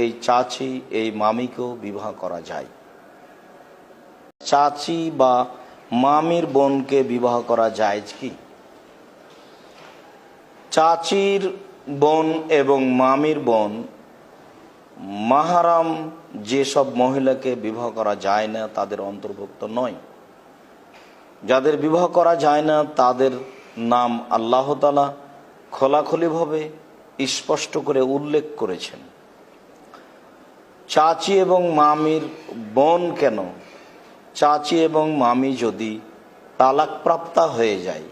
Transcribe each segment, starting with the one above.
এই চাচি, এই মামিকেও বিবাহ করা যায়। চাচি বা মামির বোনকে বিবাহ করা যায় কি? চাচির বোন এবং মামির বোন, মাহারাম যেসব মহিলাকে বিবাহ করা যায় না, তাদের অন্তর্ভুক্ত নয়। যাদের বিবাহ করা যায় না, তাদের নাম আল্লাহতালা খোলাখুলিভাবে স্পষ্ট করে উল্লেখ করেছেন। চাচি এবং মামির বোন কেন? চাচি এবং মামি যদি তালাকপ্রাপ্তা হয়ে যায়,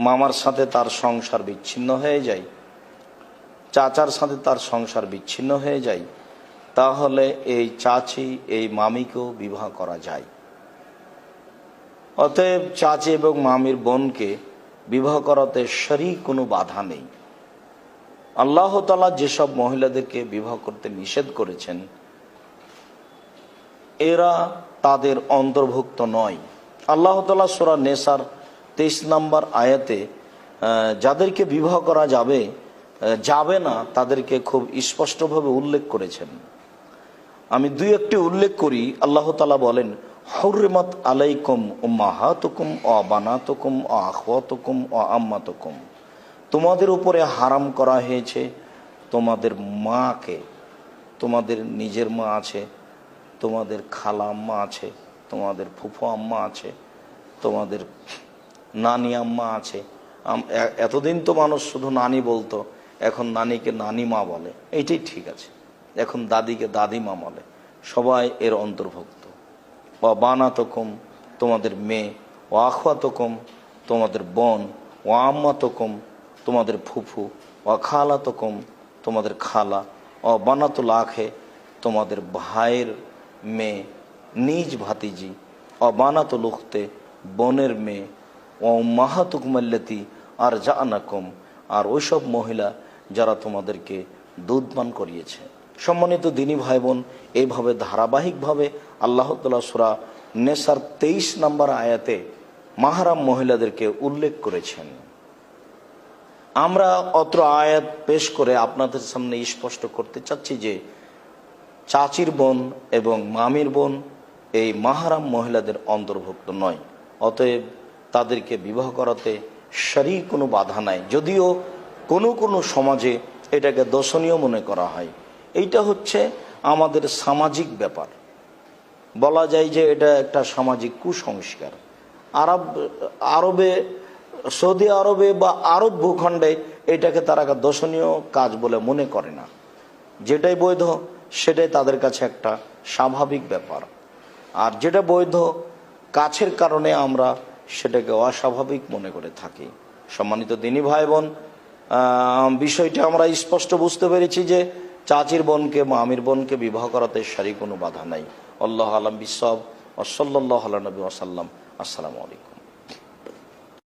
মামার সাথে তার সংসার বিচ্ছিন্ন হয়ে যায়, চাচার সাথে তার সংসার বিচ্ছিন্ন হয়ে যায়, তাহলে এই চাচি, এই মামিকেও বিবাহ করা যায়। অতএব চাচি এবং মামির বোনকে বিবাহ করাতে শরী কোনো বাধা নেই। আল্লাহ তালা যেসব মহিলাদেরকে বিবাহ করতে নিষেধ করেছেন, এরা তাদের অন্তর্ভুক্ত নয়। আল্লাহ তালা সোরা নেসার তেইশ নম্বর আয়াতে যাদেরকে বিবাহ করা যাবে যাবে না, তাদেরকে খুব স্পষ্টভাবে উল্লেখ করেছেন। আমি দুই একটি উল্লেখ করি। আল্লাহ তালা বলেন হরিমত আলাইকুম ও মাহাতুকুম ও বানাতুকুম ও আহওয়াতুকুম ও আম্মাতুকুম। তোমাদের উপরে হারাম করা হয়েছে, তোমাদের মাকে, তোমাদের নিজের মা আছে, তোমাদের খালা আম্মা আছে, তোমাদের ফুফু আম্মা আছে, তোমাদের নানি আম্মা আছে। এতদিন তো মানুষ শুধু নানি বলতো, এখন নানিকে নানি মা বলে। এইটাই ঠিক আছে। এখন দাদিকে দাদিমা বলে। সবাই এর অন্তর্ভুক্ত। ও বানাতকম, তোমাদের মেয়ে। ও আখওয়াতকম, তোমাদের বোন। ও আম্মাতকম তোমাদের ফুফু ও খালাতকম তোমাদের খালা ও আখে, তোমাদের ভাইয়ের মেয়ে, নিজ ভাতিজি ও বানাতুল উখতে, বোনের মেয়ে ও মাহাতুক মাহাতুকমাল্লাতি আর জানাকম আর ওইসব মহিলা যারা তোমাদেরকে দুধ পান করিয়েছে। সম্মানিত দিনী ভাই বোন এইভাবে ধারাবাহিকভাবে আল্লাহ তালা সুরা নেসার তেইশ নম্বর আয়াতে মাহারাম মহিলাদেরকে উল্লেখ করেছেন। আমরা অত্র আয়াত পেশ করে আপনাদের সামনে স্পষ্ট করতে চাচ্ছি যে চাচির বোন এবং মামির বোন এই মাহারাম মহিলাদের অন্তর্ভুক্ত নয়। অতএব তাদেরকে বিবাহ করাতে শরীর কোনো বাধা নাই। যদিও কোনো কোনো সমাজে এটাকে দর্শনীয় মনে করা হয়। এইটা হচ্ছে আমাদের সামাজিক ব্যাপার। বলা যায় যে এটা একটা সামাজিক কুসংস্কার। আরব, আরবে সৌদি আরবে বা আরব ভূখণ্ডে এটাকে তারা দর্শনীয় কাজ বলে মনে করে না। যেটাই বৈধ, সেটাই তাদের কাছে একটা স্বাভাবিক ব্যাপার। আর যেটা বৈধ, কাছের কারণে আমরা সেটাকে অস্বাভাবিক মনে করে থাকি। সম্মানিত দিনী ভাই বোন বিষয়টি আমরা স্পষ্ট বুঝতে পেরেছি যে চাচির বোনকে, মামির বোনকে বিবাহ করাতে সারি কোনো বাধা নাই। আল্লাহ আলম বিসব ওসল্লাহ নবী ওসাল্লাম আসসালামু আলাইকুম।